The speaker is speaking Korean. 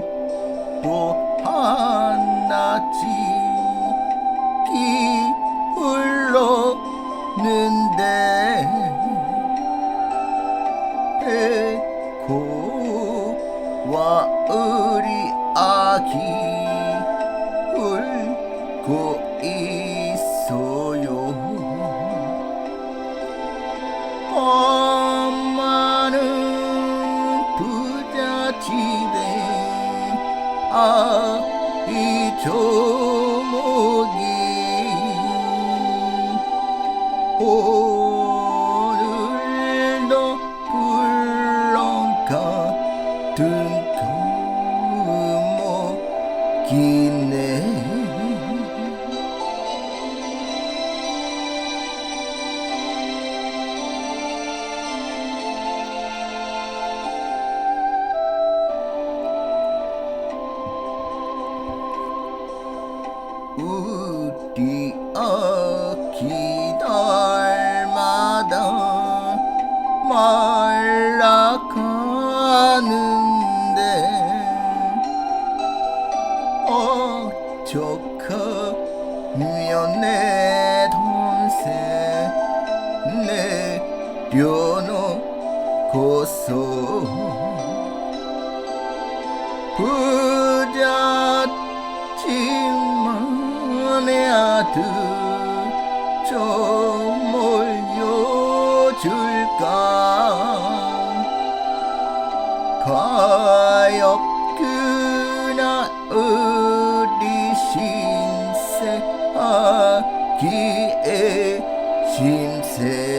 오늘도 한낮이 기울었는데 고와 우리 아기 울고 있어요. 엄마는 부잣집에 아이 조목이 오 든두목이네. 우리 아기 달마다 말라가는 어쩌하면 내 동생 내려놓고서 부잣집만의 아들 좀 올려줄까? 가엾구 신세 아기의 신세